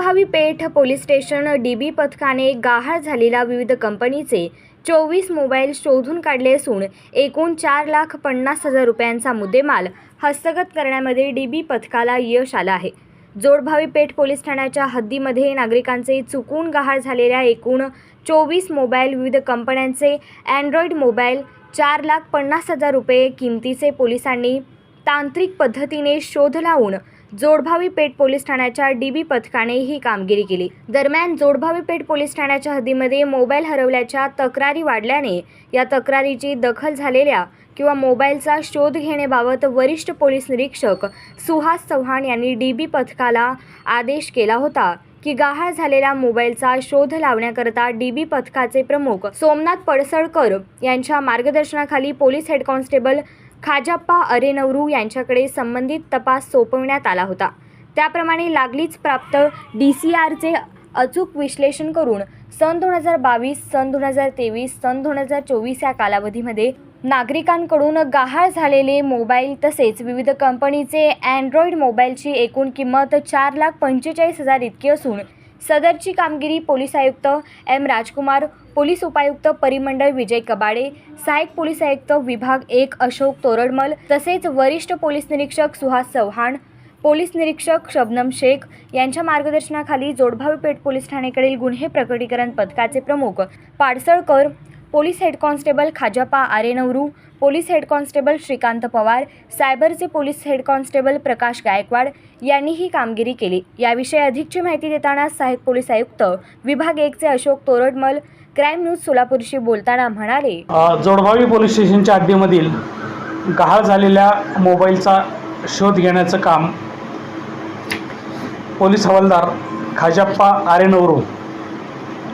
प्रभावी पेठ police station dB पथकाने गहाळ झालेल्या विविध कंपनीचे चोवीस मोबाईल शोधून काढले असून एकूण चार लाख पन्नास हजार रुपयांचा मुद्देमाल हस्तगत करण्यामध्ये डीबी पथकाला यश आलं आहे. जोडभावी पेठ पोलीस ठाण्याच्या हद्दीमध्ये नागरिकांचे चुकून गहाळ झालेल्या एकूण चोवीस मोबाईल विविध कंपन्यांचे अँड्रॉइड मोबाईल चार लाख पन्नास हजार रुपये किमतीचे पोलिसांनी तांत्रिक पद्धतीने शोध लावून जोडभावी पेठ पोलीस ठाण्याच्या डीबी पथकाने ही कामगिरी केली. दरम्यान जोडभावी पेठ पोलीस ठाण्याच्या हद्दीमध्ये मोबाईल हरवल्याच्या तक्रारी वाढल्याने या तक्रारीची दखल झालेल्या किंवा मोबाईलचा शोध घेण्याबाबत वरिष्ठ पोलीस निरीक्षक सुहास चव्हाण यांनी डीबी पथकाला आदेश केला होता की गहाळ झालेल्या मोबाईलचा शोध लावण्याकरता डीबी पथकाचे प्रमुख सोमनाथ पडसळकर यांच्या मार्गदर्शनाखाली police head constable Khajappa Arenavaru यांच्याकडे संबंधित तपास सोपवण्यात आला होता. त्याप्रमाणे लागलीच प्राप्त डी सी आरचे अचूक विश्लेषण करून सन दोन हजार बावीस सन दोन हजार तेवीस सन दोन हजार चोवीस या कालावधीमध्ये नागरिकांकडून गहाळ झालेले मोबाईल तसेच विविध कंपनीचे अँड्रॉइड मोबाईलची एकूण किंमत चार लाख पंचेचाळीस हजार इतकी असून सदरची कामगिरी पोलीस आयुक्त एम राजकुमार पोलीस उपायुक्त परिमंडळ विजय कबाडे सहाय्यक पोलीस आयुक्त विभाग एक अशोक तोरडमल तसेच वरिष्ठ पोलीस निरीक्षक सुहास चव्हाण पोलीस निरीक्षक शबनम शेख यांच्या मार्गदर्शनाखाली जोडभावी पेठ पोलीस ठाणेकडील गुन्हे प्रकटीकरण पथकाचे प्रमुख Padsalkar police head constable Khajappa Arenavaru police head constable Shrikant Pawar सायबरचे police head constable Prakash Gaikwad यांनी ही कामगिरी केली. याविषयी अधिकची माहिती देताना सहाय्यक पोलीस आयुक्त विभाग एकचे अशोक तोरडमल क्राईम न्यूज सोलापूरशी बोलताना म्हणाले जोडभावी पोलीस स्टेशनच्या हद्दीमधील गहाळ झालेल्या मोबाईलचा शोध घेण्याचं काम पोलीस हवालदार खाजाप्पा आरेनवरू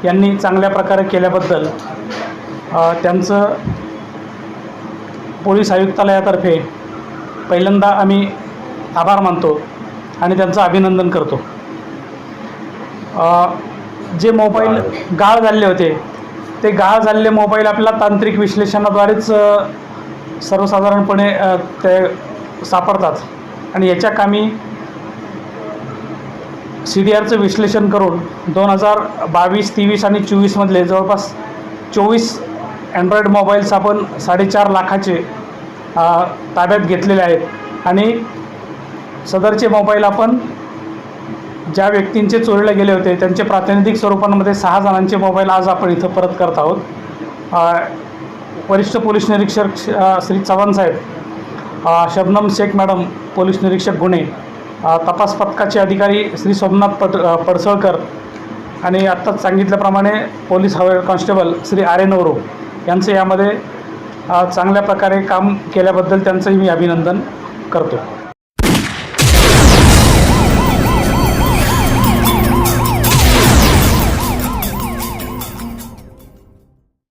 यांनी चांगल्या प्रकारे केल्याबद्दल त्यांचं पोलीस आयुक्तालयातर्फे पहिल्यांदा आम्ही आभार मानतो आणि त्यांचं अभिनंदन करतो. अ, जे मोबाईल गाळ. झालेले होते ते गाळ झालेले मोबाईल आपल्याला तांत्रिक विश्लेषणाद्वारेच सर्वसाधारणपणे ते सापडतात. आणि याच्या कामी सी डी आरचं विश्लेषण करून दोन हजार बावीस तेवीस आणि चोवीसमधले जवळपास चोवीस अँड्रॉईड मोबाईल्स आपण साडेचार लाखाचे ताब्यात घेतलेले आहेत. आणि सदरचे मोबाईल आपण ज्या व्यक्तींचे चोरीला गेले होते त्यांचे प्रातिनिधिक स्वरूपांमध्ये सहा जणांचे मोबाईल आज आपण इथं परत करत आहोत. वरिष्ठ पोलीस निरीक्षक श- श्री चव्हाण साहेब शबनम शेख मॅडम पोलीस निरीक्षक गुन्हे तपास पथकाचे अधिकारी श्री सोमनाथ पट पडसळकर आणि आत्ताच सांगितल्याप्रमाणे पोलीस हवे कॉन्स्टेबल श्री आर एन ओरो. यांचं यामध्ये चांगल्या प्रकारे काम केल्याबद्दल त्यांचंही मी अभिनंदन करतो.